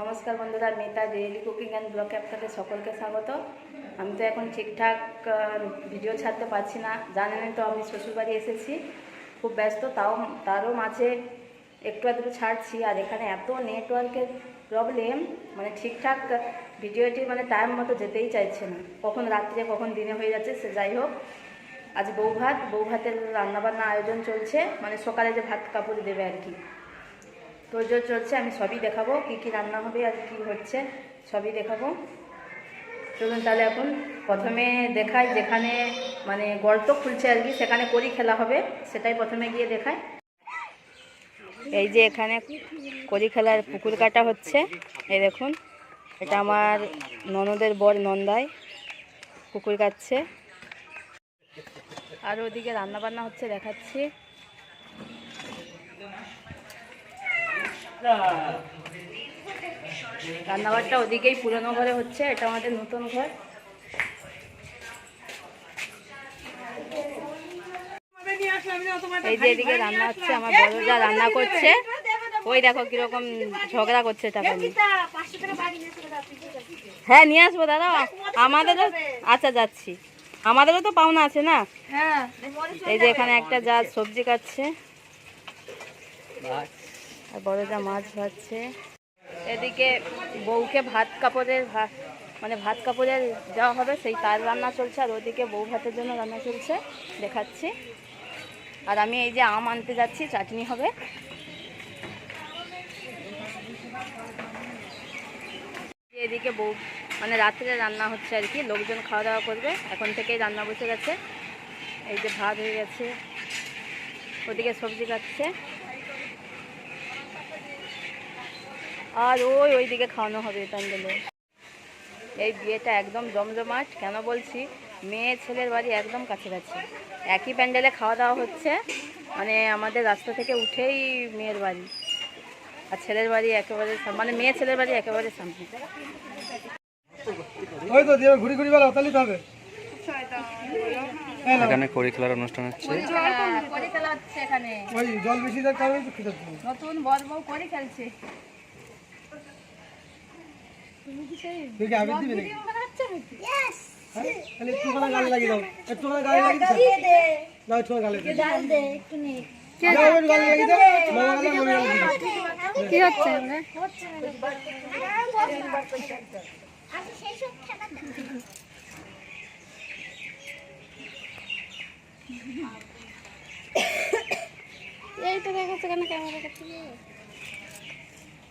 নমস্কার বন্ধুরা মেটা daily cooking and ব্লগে আপনাদের সকলকে স্বাগত। আমি তো এখন ঠিকঠাক ভিডিও ছাড়তে পারছি না। জানেন তো, আমি শ্বশুরবাড়ি এসেছি, খুব ব্যস্ত, তাও, তারও মাঝে একটু আধটু ছাড়ছি। আর এখানে এত নেটওয়ার্কের প্রবলেম মানে ঠিকঠাক ভিডিওটি মানে টাইম মতো যেতেই চাইছে না। কখন রাত্রে, কখন দিনে হয়ে যাচ্ছে, সে যাই হোক। আজ বউ ভাত বউ ভাতের রান্নাবান্না আয়োজন চলছে মানে সকালে যে ভাত কাপড় দেবে আর কি। তোজোর চলছে, আমি সবই দেখাবো, কি কি রান্না হবে আর কি হচ্ছে, সবই দেখাবো। চলুন তাহলে এখন প্রথমে দেখাই, যেখানে মানে গর্ত খুলছে আর কি, সেখানে করি খেলা হবে, সেটাই প্রথমে গিয়ে দেখাই। এই যে এখানে করি খেলার পুকুর কাটা হচ্ছে, এই দেখুন, এটা আমার ননদের বর নন্দায় পুকুর কাটছে। আর ওদিকে রান্না বান্না হচ্ছে, দেখাচ্ছি। রান্নাঘরটা ওদিকেই পুরনো ঘরে হচ্ছে এটা আমাদের নতুন ঘর। এই যে এদিকে রান্না হচ্ছে আমার বড়রা রান্না করছে ওই দেখো কীরকম ঝগড়া করছে হ্যাঁ নিয়ে আসব দাদা আমাদেরও আচ্ছা যাচ্ছি। আমাদেরও তো পাওনা আছে না? এই যে এখানে একটা যা সবজি কাটছে। আর বড় যা মাছ ভাজছে এদিকে বউকে ভাত কাপড়ের ভাত মানে ভাত কাপড়ের দেওয়া হবে, সেই তার রান্না চলছে, আর ওদিকে বউ ভাতের জন্য রান্না চলছে, দেখাচ্ছি। আর আমি এই যে আম আনতে যাচ্ছি, চাটনি হবে। এদিকে বউ মানে রাত্রে রান্না হচ্ছে আর কি, লোকজন খাওয়া দাওয়া করবে, এখন থেকেই রান্না বসে গেছে। এই যে ভাত হয়ে গেছে, ওদিকে সবজি কাটছে। আর ওই ওইদিকে খাওয়ানো হবে প্যান্ডেলে এই বিয়েটা একদম জমজমাট কেন বলছি? মেয়ে ছেলের বাড়ি একদম কাছাকাছি। একই প্যান্ডেলে খাওয়া দাওয়া হচ্ছে মানে আমাদের রাস্তা থেকে উঠেই মেয়ের বাড়ি। আর ছেলের বাড়ি একেবারে মানে মেয়ে ছেলের বাড়ি একেবারে সামনে ওই এখানে কড়ি খেলার অনুষ্ঠান হচ্ছে। করি খেলা হচ্ছে এখানে। ওই জল বেশি দেওয়ার কারণে তো খিদে পাচ্ছে। নতুন বর বউ করি খেলছে। তুই কি আবির দিবি নাকি? তাহলে একটু করে গালে লাগিয়ে দাও। একটু করে গালে লাগিয়ে দাও দাও একটু গালে লাগিয়ে দাও দাও, একটু গালে লাগিয়ে দাও। মামা গালে মামি দাও। কি হচ্ছে এই তো দেখাচ্ছে কেন ক্যামেরা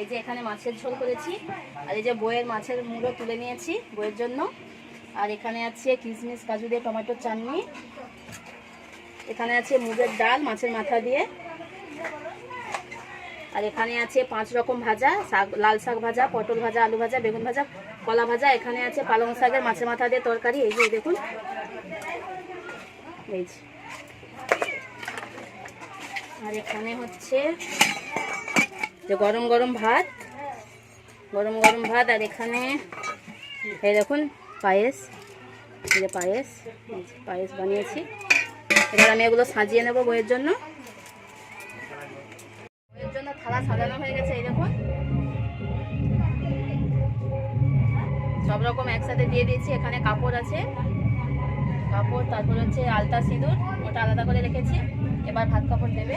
এই যে এখানে মাছের ঝোল করেছি, আর এই যে বইয়ের মাছের মুড়ো তুলে নিয়েছি বইয়ের জন্য। আর এখানে আছে কিশমিশ কাজু দিয়ে টমেটোর চাটনি। এখানে আছে মুগের ডাল মাছের মাথা দিয়ে। আর এখানে আছে পাঁচ রকম ভাজা, শাক, লাল শাক ভাজা, পটল ভাজা, আলু ভাজা, বেগুন ভাজা, কলা ভাজা। এখানে আছে পালং শাকের মাছের মাথা দিয়ে তরকারি। এই যে দেখুন। আর এখানে হচ্ছে যে গরম গরম ভাত, গরম গরম ভাত, আর এখানে এই দেখুন পায়েস, এই যে পায়েস পায়েস বানিয়েছি। এবার আমি এগুলো সাজিয়ে নেব বইয়ের জন্য। বইয়ের জন্য থালা সাজানো হয়ে গেছে, এই দেখুন। সব রকম একসাথে দিয়ে দিয়েছি, এখানে কাপড় আছে। কাপড়, তারপর হচ্ছে আলতা সিঁদুর, ওটা আলাদা করে রেখেছি। এবার ভাত কাপড় দেবে।